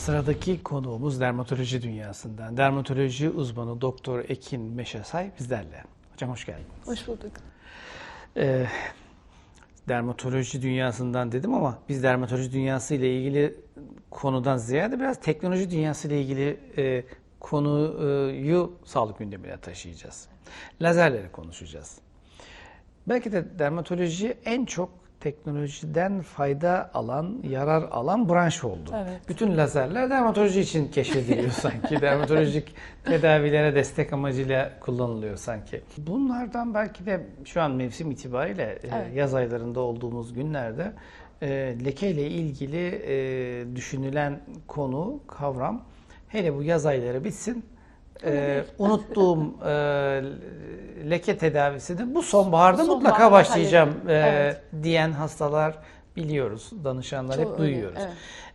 Sıradaki konuğumuz dermatoloji dünyasından. Dermatoloji uzmanı Doktor Ekin Meşesay bizlerle. Hocam hoş geldiniz. Hoş bulduk. Ee, dermatoloji dünyasından dedim ama biz dermatoloji dünyası ile ilgili konudan ziyade biraz teknoloji dünyası ile ilgili e, konuyu sağlık gündemine taşıyacağız. Lazerleri konuşacağız. Belki de dermatoloji en çok teknolojiden fayda alan, yarar alan branş oldu. Evet. Bütün lazerler dermatoloji için keşfediliyor sanki. Dermatolojik tedavilere destek amacıyla kullanılıyor sanki. Bunlardan belki de şu an mevsim itibariyle e, Evet. yaz aylarında olduğumuz günlerde e, leke ile ilgili e, düşünülen konu, kavram hele bu yaz ayları bitsin. e, unuttuğum e, leke tedavisini bu sonbaharda Sonbaharda mutlaka başlayacağım e, Evet. diyen hastalar biliyoruz. Danışanlar Çoğu hep öyle, duyuyoruz.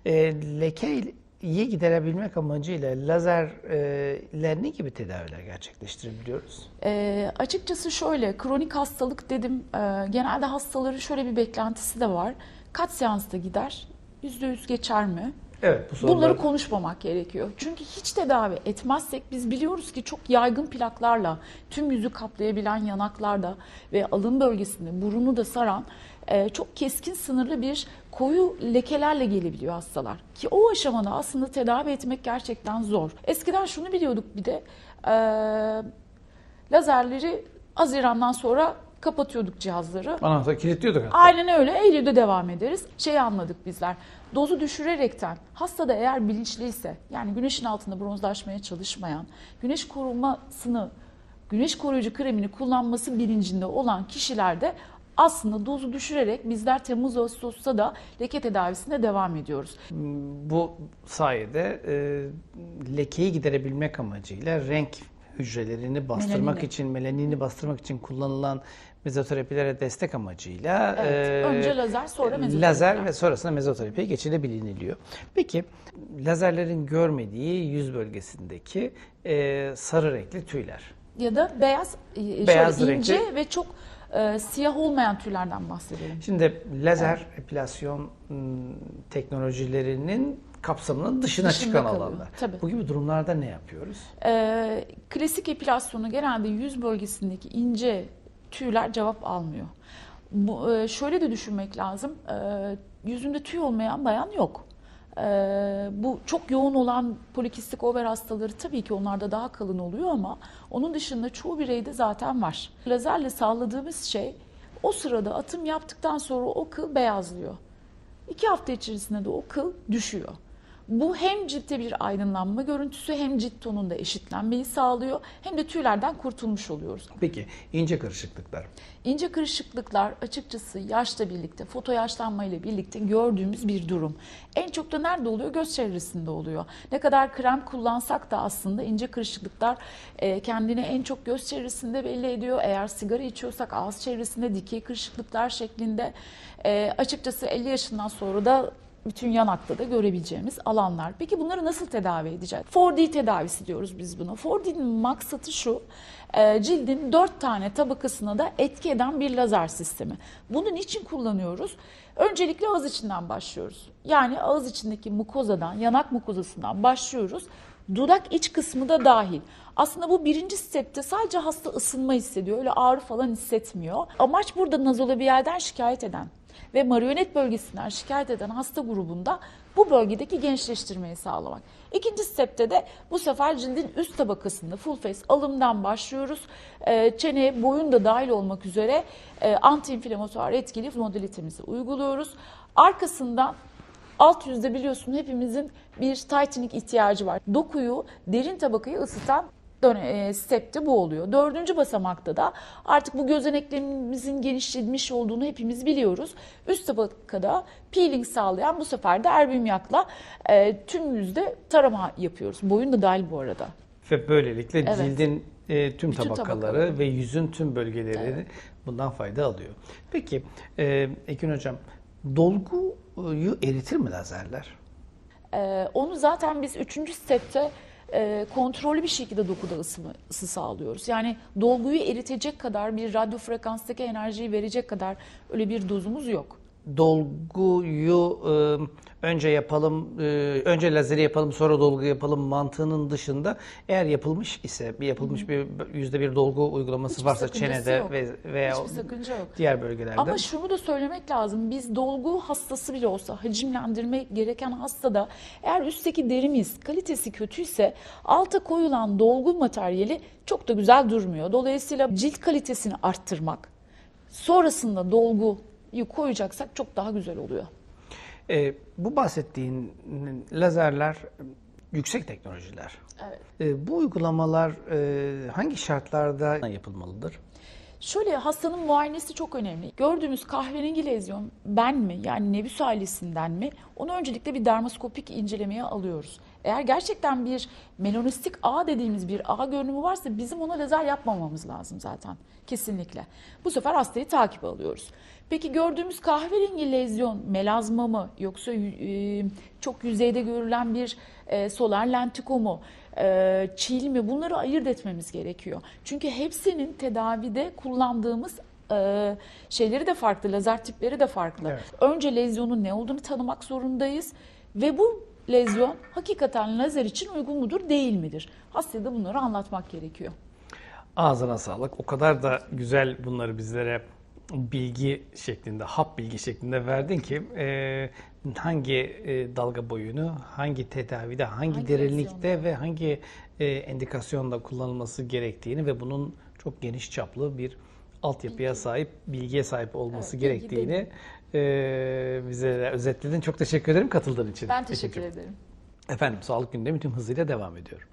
evet. E, lekeyi giderebilmek amacıyla lazerle ne gibi tedaviler gerçekleştirebiliyoruz? Ee, açıkçası şöyle, kronik hastalık dedim. Ee, genelde hastaların şöyle bir beklentisi de var. Kaç seansta gider? %100 geçer mi? Evet bu sorular. Bunları konuşmamak gerekiyor. Çünkü hiç tedavi etmezsek biz biliyoruz ki çok yaygın plaklarla tüm yüzü kaplayabilen yanaklarda ve alın bölgesinde burunu da saran e, çok keskin sınırlı bir koyu lekelerle gelebiliyor hastalar. Ki o aşamada aslında tedavi etmek gerçekten zor. Eskiden şunu biliyorduk bir de e, lazerleri Haziran'dan sonra kapatıyorduk cihazları. Anahtar kilitliyorduk hatta. Aynen öyle. Eylül'de devam ederiz. Şeyi anladık bizler. Dozu düşürerekten hastada eğer bilinçliyse yani güneşin altında bronzlaşmaya çalışmayan, güneş korumasını, güneş koruyucu kremini kullanması bilincinde olan kişilerde aslında dozu düşürerek bizler Temmuz Ağustos'ta da leke tedavisine devam ediyoruz. Bu sayede e, lekeyi giderebilmek amacıyla renk hücrelerini bastırmak Melanini. için, melanini bastırmak için kullanılan mezoterapilere destek amacıyla Evet, e, önce lazer, sonra mezoterapi. lazer ve sonrasında mezoterapiye geçilebiliniliyor. Peki lazerlerin görmediği yüz bölgesindeki e, sarı renkli tüyler. Ya da beyaz, e, Beyaz şöyle ince renkli. ve çok e, siyah olmayan tüylerden bahsedelim. Şimdi lazer epilasyon m, teknolojilerinin kapsamının dışına, Dışında çıkan kalıyor, alanlar. tabii. Bu gibi durumlarda ne yapıyoruz? Ee, klasik epilasyonu genelde yüz bölgesindeki ince tüyler cevap almıyor. Bu, e, şöyle de düşünmek lazım. Ee, yüzünde tüy olmayan bayan yok. Ee, bu çok yoğun olan polikistik over hastaları tabii ki onlarda daha kalın oluyor ama onun dışında çoğu bireyde zaten var. Lazerle sağladığımız şey o sırada atım yaptıktan sonra o kıl beyazlıyor. İki hafta içerisinde de o kıl düşüyor. Bu hem ciltte bir aydınlanma görüntüsü hem cilt tonunda eşitlenmeyi sağlıyor hem de tüylerden kurtulmuş oluyoruz. Peki ince karışıklıklar. İnce kırışıklıklar açıkçası yaşla birlikte, foto yaşlanmayla birlikte gördüğümüz bir durum. En çok da nerede oluyor? Göz çevresinde oluyor. Ne kadar krem kullansak da aslında ince kırışıklıklar e, kendini en çok göz çevresinde belli ediyor. Eğer sigara içiyorsak ağız çevresinde dikey kırışıklıklar şeklinde. E, açıkçası 50 yaşından sonra da bütün yanakta da görebileceğimiz alanlar. Peki bunları nasıl tedavi edeceğiz? 4D tedavisi diyoruz biz buna. 4D'nin maksatı şu, e, cildin 4 tane tabakasına da etki eden bir lazer sistemi. Bunu niçin kullanıyoruz? Öncelikle ağız içinden başlıyoruz. Yani ağız içindeki mukozadan, yanak mukozasından başlıyoruz. Dudak iç kısmı da dahil. Aslında bu birinci stepte sadece hasta ısınma hissediyor. Öyle ağrı falan hissetmiyor. Amaç burada nazolabiyelden şikayet eden ve marionet bölgesinden şikayet eden hasta grubunda bu bölgedeki gençleştirmeyi sağlamak. İkinci stepte de bu sefer cildin üst tabakasında full face alımdan başlıyoruz. Ee, çene, boyun da dahil olmak üzere e, anti-inflamatuar etkili modalitemizi uyguluyoruz. Arkasından alt yüzde biliyorsun hepimizin bir tightening ihtiyacı var. Dokuyu, derin tabakayı ısıtan stepte bu oluyor. Dördüncü basamakta da artık bu gözeneklerimizin genişlemiş olduğunu hepimiz biliyoruz. Üst tabakada peeling sağlayan bu sefer de erbium yakla e, tüm yüzde tarama yapıyoruz. Boyun da dahil bu arada. Ve böylelikle Evet. cildin e, tüm Bütün tabakaları tabakaları. ve yüzün tüm bölgeleri bundan fayda alıyor. Peki e, Ekin Hocam dolguyu eritir mi lazerler? Ee, onu zaten biz üçüncü stepte e, kontrollü bir şekilde dokuda ısı, ısı sağlıyoruz. Yani dolguyu eritecek kadar bir radyo frekanstaki enerjiyi verecek kadar öyle bir dozumuz yok. Dolguyu e, önce yapalım, e, önce lazeri yapalım sonra dolgu yapalım mantığının dışında eğer yapılmış ise bir yapılmış bir yüzde bir dolgu uygulaması Hiçbir varsa çenede yok. ve veya diğer bölgelerde. Ama şunu da söylemek lazım. Biz dolgu hastası bile olsa, hacimlendirme gereken hastada eğer üstteki derimiz kalitesi kötüyse alta koyulan dolgu materyali çok da güzel durmuyor. Dolayısıyla cilt kalitesini arttırmak, sonrasında dolguyu koyacaksak çok daha güzel oluyor. E, bu bahsettiğin lazerler yüksek teknolojiler. Evet. E, bu uygulamalar e, hangi şartlarda yapılmalıdır? Şöyle hastanın muayenesi çok önemli. Gördüğümüz kahverengi lezyon ben mi yani nebüs ailesinden mi onu öncelikle bir dermoskopik incelemeye alıyoruz. Eğer gerçekten bir melanostik ağ dediğimiz bir ağ görünümü varsa bizim ona lazer yapmamamız lazım zaten kesinlikle. Bu sefer hastayı takip alıyoruz. Peki gördüğümüz kahverengi lezyon melazma mı yoksa e, çok yüzeyde görülen bir e, solar lentiko mu? e, çil mi bunları ayırt etmemiz gerekiyor. Çünkü hepsinin tedavide kullandığımız e, şeyleri de farklı, lazer tipleri de farklı. Evet. Önce lezyonun ne olduğunu tanımak zorundayız ve bu lezyon hakikaten lazer için uygun mudur, değil midir? Hastaya da bunları anlatmak gerekiyor. Ağzına sağlık. O kadar da güzel bunları bizlere bilgi şeklinde, hap bilgi şeklinde verdin ki e, hangi e, dalga boyunu, hangi tedavide, hangi, Hangi derinlikte lezyonda? ve hangi e, endikasyonda kullanılması gerektiğini ve bunun çok geniş çaplı bir altyapıya sahip, bilgiye sahip olması Evet, bilgi gerektiğini e, bize özetledin. Çok teşekkür ederim katıldığın için. Ben teşekkür ederim. Efendim, Sağlık Gündemi tüm hızıyla devam ediyor.